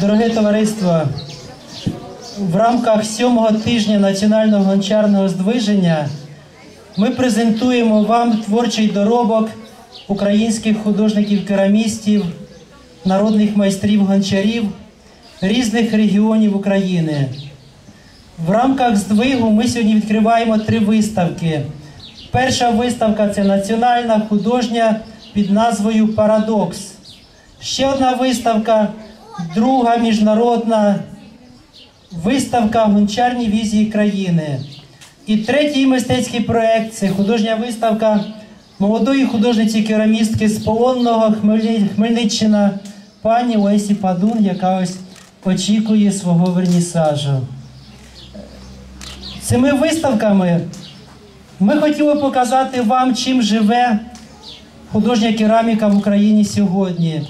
Дороге товариство, в рамках сьомого тижня національного гончарного здвиження ми презентуємо вам творчий доробок українських художників-керамістів, народних майстрів-гончарів різних регіонів України. В рамках здвигу ми сьогодні відкриваємо три виставки. Перша виставка це національна художня під назвою Парадокс. Ще одна виставка, друга міжнародна виставка Гончарні візії країни. І третій мистецький проєкт це художня виставка молодої художниці керамістки з Полонного Хмельниччина пані Лесі Падун, яка ось очікує свого вернісажу. Цими виставками ми хотіли показати вам, чим живе художня кераміка в Україні сьогодні,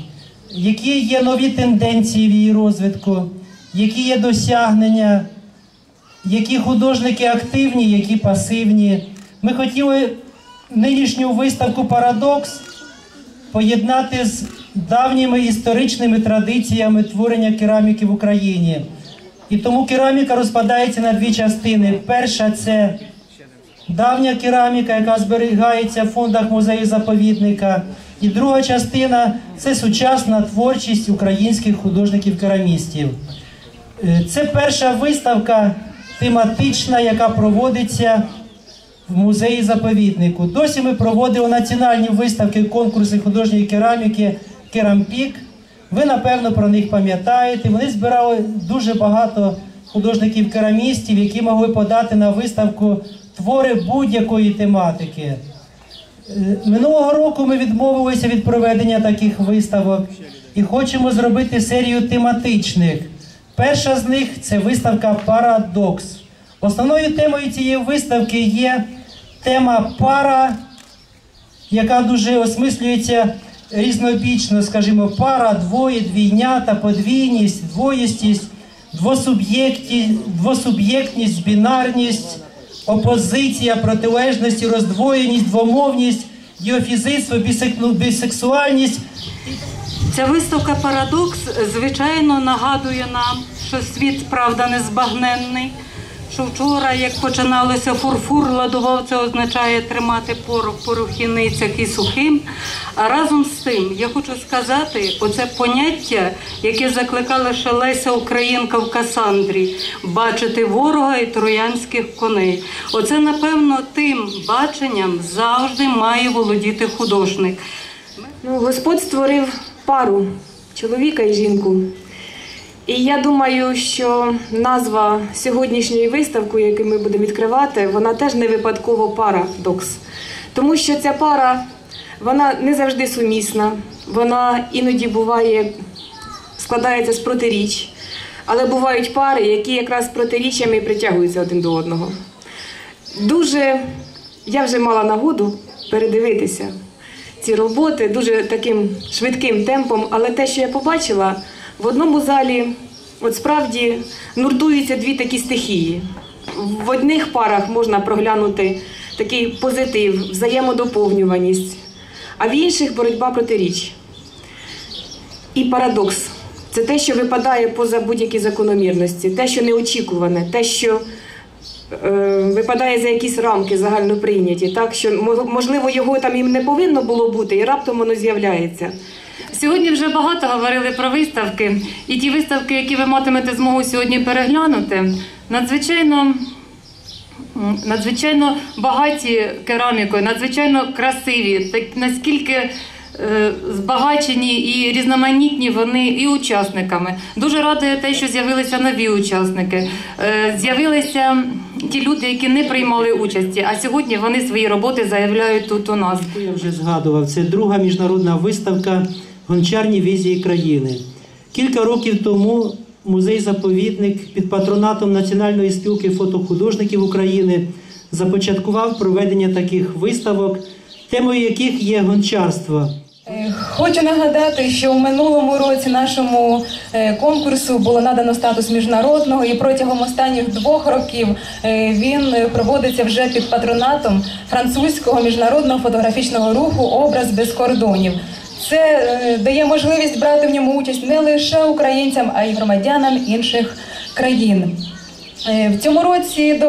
які є нові тенденції в її розвитку, які є досягнення, які художники активні, які пасивні. Ми хотіли нинішню виставку Парадокс поєднати з давніми історичними традиціями творення кераміки в Україні. І тому кераміка розпадається на дві частини. Перша це давня кераміка, яка зберігається в фондах музею заповідника. І друга частина це сучасна творчість українських художників-керамістів. Е, Це перша виставка тематична, яка проводиться в музеї заповіднику. Досі ми проводили національні виставки, конкурси художньої кераміки Керампік. Ви напевно про них пам'ятаєте. Вони збирали дуже багато художників-керамістів, які могли подати на виставку твори будь-якої тематики. Е, Минулого року ми відмовилися від проведення таких виставок і хочемо зробити серію тематичних. Перша з них це виставка Парадокс. Основною темою цієї виставки є тема пара, яка дуже осмислюється різнобічно, скажімо, пара, двоє, двійнята, подвійність, двоєстість, двосуб'єктність, бінарність, опозиція, протилежності, роздвоєність, двомовність, діофізицтво, бісек- бісексуальність. Ця виставка Парадокс звичайно нагадує нам, що світ правда незбагненний. Що вчора, як починалося фурфур ладував, це означає тримати порох в порохівницях і сухим. А разом з тим я хочу сказати, оце поняття, яке закликала ще Леся Українка в Касандрі, бачити ворога і троянських коней. Оце, напевно, тим баченням завжди має володіти художник. Ну, Господь створив пару чоловіка і жінку. І я думаю, що назва сьогоднішньої виставки, яку ми будемо відкривати, вона теж не випадково парадокс. Тому що ця пара вона не завжди сумісна, вона іноді буває, складається з протиріч. Але бувають пари, які якраз протиріччями притягуються один до одного. Дуже я вже мала нагоду передивитися ці роботи дуже таким швидким темпом, але те, що я побачила, в одному залі от справді нуртуються дві такі стихії. В одних парах можна проглянути такий позитив, взаємодоповнюваність, а в інших боротьба протиріч. І парадокс це те, що випадає поза будь-які закономірності, те, що неочікуване, те, що е, випадає за якісь рамки загально прийняті, так що можливо його там і не повинно було бути, і раптом воно з'являється. Сьогодні вже багато говорили про виставки, і ті виставки, які ви матимете змогу сьогодні переглянути, надзвичайно. Надзвичайно багаті керамікою, надзвичайно красиві, так наскільки е, збагачені і різноманітні вони і учасниками. Дуже радує те, що з'явилися нові учасники. Е, з'явилися ті люди, які не приймали участі, а сьогодні вони свої роботи заявляють тут у нас. Я вже згадував, це друга міжнародна виставка Гончарні візії країни. Кілька років тому музей-заповідник під патронатом Національної спілки фотохудожників України започаткував проведення таких виставок, темою яких є гончарство. Е, Хочу нагадати, що у минулому році нашому е, конкурсу було надано статус міжнародного, і протягом останніх двох років е, він проводиться вже під патронатом французького міжнародного фотографічного руху Образ без кордонів. Це е, дає можливість брати в ньому участь не лише українцям, а й громадянам інших країн. Е, В цьому році до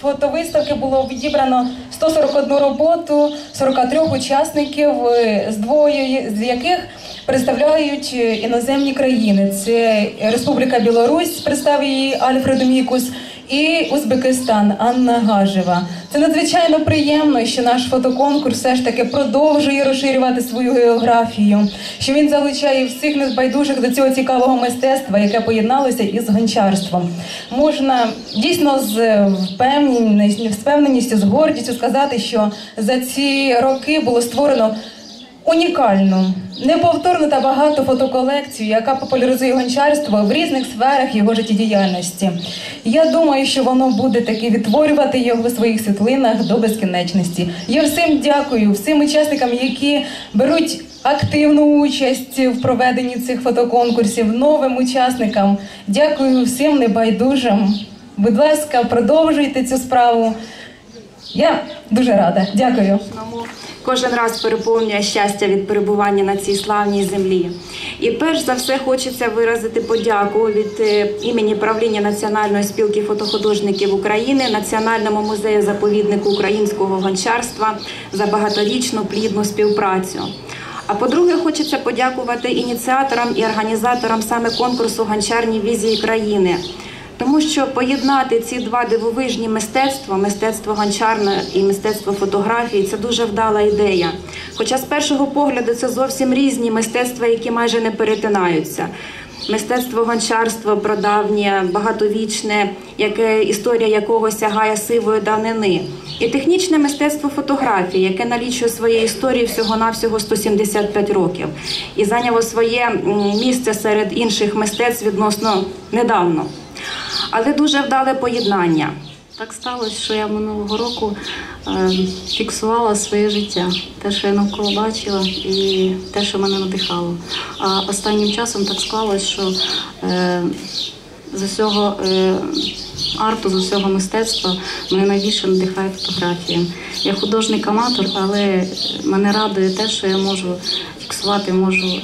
фотовиставки було відібрано 141 роботу 43 учасників, е, з двоє з яких представляють іноземні країни. Це Республіка Білорусь, представив її Альфред Мікус, і Узбекистан Анна Гажева. Це надзвичайно приємно, що наш фотоконкурс все ж таки продовжує розширювати свою географію, що він залучає всіх небайдужих до цього цікавого мистецтва, яке поєдналося із гончарством. Можна дійсно з впевненістю, з гордістю сказати, що за ці роки було створено унікальну, неповторну та багату фотоколекцію, яка популяризує гончарство в різних сферах його життєдіяльності. Я думаю, що воно буде таки відтворювати його в своїх світлинах до безкінечності. Я всім дякую, всім учасникам, які беруть активну участь в проведенні цих фотоконкурсів, новим учасникам. Дякую всім небайдужим. Будь ласка, продовжуйте цю справу. Я дуже рада. Дякую. Кожен раз переповнює щастя від перебування на цій славній землі. І перш за все хочеться виразити подяку від е, імені правління Національної спілки фотохудожників України, Національному музею заповіднику українського гончарства за багаторічну плідну співпрацю. А по-друге, хочеться подякувати ініціаторам і організаторам саме конкурсу Гончарні візії країни. Тому що поєднати ці два дивовижні мистецтва, мистецтво гончарне і мистецтво фотографії, це дуже вдала ідея. Хоча з першого погляду це зовсім різні мистецтва, які майже не перетинаються. Мистецтво гончарство прадавнє, багатовічне, яке історія якого сягає сивої давнини, і технічне мистецтво фотографії, яке налічує своєї історії всього-навсього 175 років, і зайняло своє місце серед інших мистецтв відносно недавно але дуже вдале поєднання. Так сталося, що я минулого року е, фіксувала своє життя, те, що я навколо бачила, і те, що мене надихало. А останнім часом так склалось, що е, з усього е, арту, з усього мистецтва мене найбільше надихає фотографія. Я художник-аматор, але мене радує те, що я можу фіксувати, можу.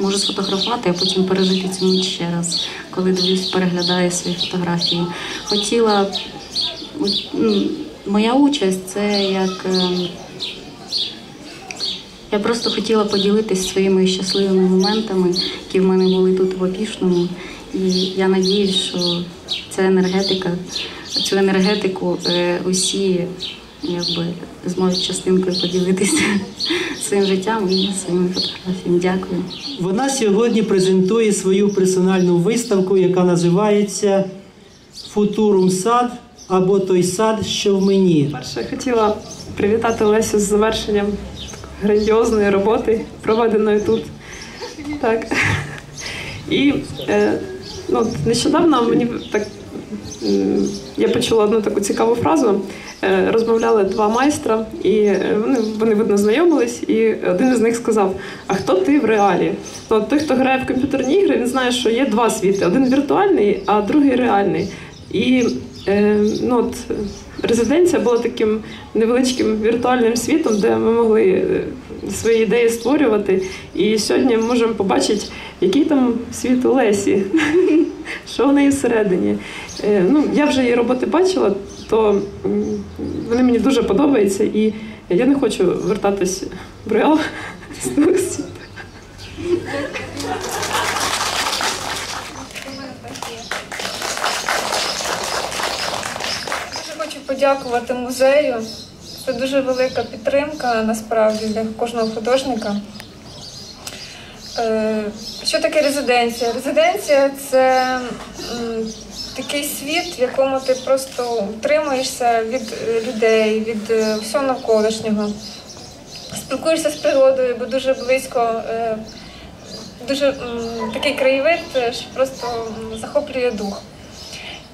Можу сфотографувати, а потім пережити цю мить ще раз, коли дивлюсь, переглядаю свої фотографії. Хотіла ну, моя участь це як. ем, Я просто хотіла поділитися своїми щасливими моментами, які в мене були тут в Опішному. І я надіюсь, що ця енергетика, цю енергетику е, усі якби зможуть частинкою поділитися своїм життям і своїми фотографіями. Дякую. Вона сьогодні презентує свою персональну виставку, яка називається Футурум сад або той сад, що в мені. Перше хотіла привітати Лесю з завершенням грандіозної роботи, проведеної тут. Так. І е, ну, нещодавно мені так я почула одну таку цікаву фразу. Е, Розмовляли два майстра, і е, вони, вони видно знайомились, і один із них сказав: А хто ти в реалі? Ну, той, хто грає в комп'ютерні ігри, він знає, що є два світи: один віртуальний, а другий реальний. І е, ну, от, резиденція була таким невеличким віртуальним світом, де ми могли е, свої ідеї створювати. І сьогодні ми можемо побачити, який там світ у Лесі, що в неї всередині. Е, ну, я вже її роботи бачила, то вони мені дуже подобаються, і я не хочу вертатись в реал з. Дуже хочу подякувати музею. Це дуже велика підтримка насправді для кожного художника. Що таке резиденція? Резиденція це такий світ, в якому ти просто утримуєшся від е, людей, від е, всього навколишнього. Спілкуєшся з природою, бо дуже близько, е, дуже такий краєвид, що просто захоплює дух.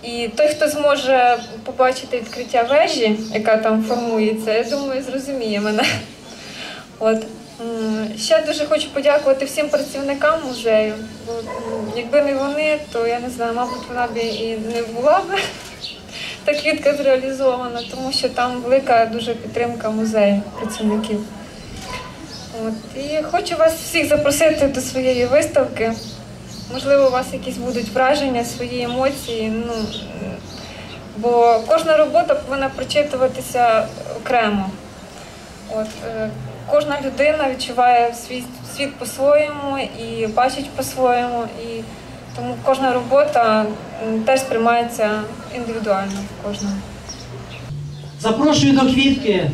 І той, хто зможе побачити відкриття вежі, яка там формується, я думаю, зрозуміє мене. От. М, Ще дуже хочу подякувати всім працівникам музею. Бо, якби не вони, то я не знаю, мабуть, вона б і не була б так квітка зреалізована, тому що там велика дуже підтримка музею працівників. От. І хочу вас всіх запросити до своєї виставки. Можливо, у вас якісь будуть враження, свої емоції. Ну, бо кожна робота повинна прочитуватися окремо. От, е, кожна людина відчуває свій світ по-своєму і бачить по-своєму. І тому кожна робота теж сприймається індивідуально кожного. Запрошую до квітки.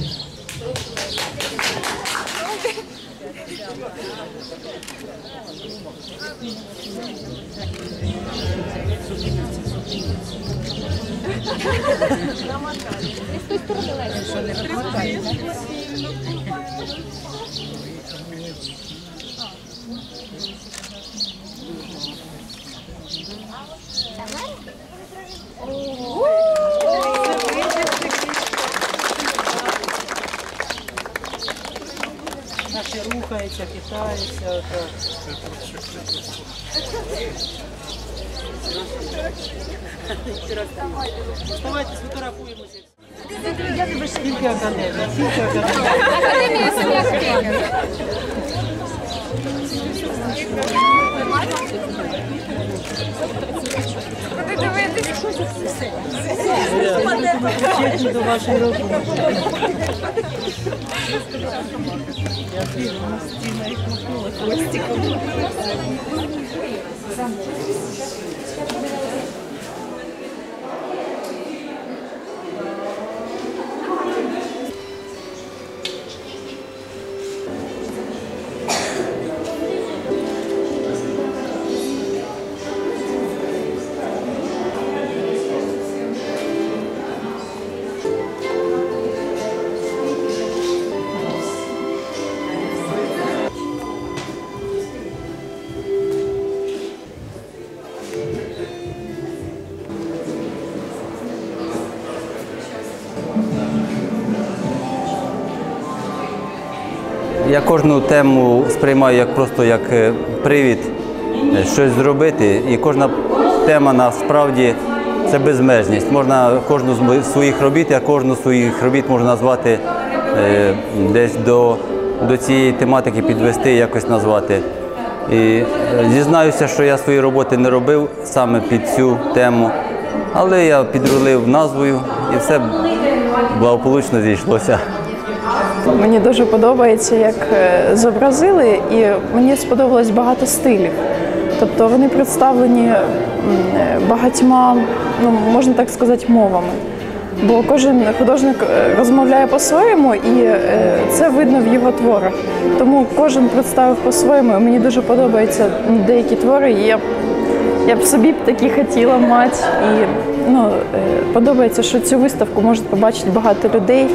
Наші рухається, хитається. Давайте сфотографуємося. Скільки академія? Скільки академія? Чесні до вашої роботи. Я Кожну тему сприймаю як просто як е, привід е, щось зробити. І кожна тема насправді це безмежність. Можна кожну з своїх робіт, я кожну з своїх робіт можна назвати е, десь до, до цієї тематики підвести, якось назвати. І зізнаюся, що я свої роботи не робив саме під цю тему, але я підрулив назвою і все благополучно зійшлося. Мені дуже подобається, як е, зобразили, і мені сподобалось багато стилів. Тобто вони представлені е, багатьма, ну можна так сказати, мовами. Бо кожен художник е, розмовляє по-своєму, і це видно в його творах. Тому кожен представив по-своєму. Мені дуже подобаються деякі твори. І я, я б собі б такі хотіла мати. І ну, подобається, що цю виставку можуть побачити багато людей.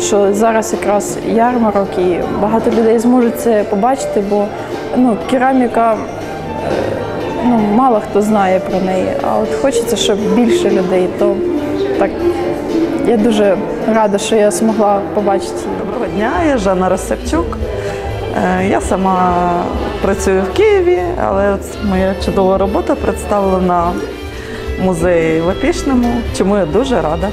Що зараз якраз ярмарок і багато людей зможуть це побачити, бо ну, кераміка ну, мало хто знає про неї. А от хочеться, щоб більше людей, то так я дуже рада, що я змогла побачити. Доброго дня, я Жанна Росерчук. Е, Я сама працюю в Києві, але моя чудова робота представлена в музеї в Опішному, чому я дуже рада.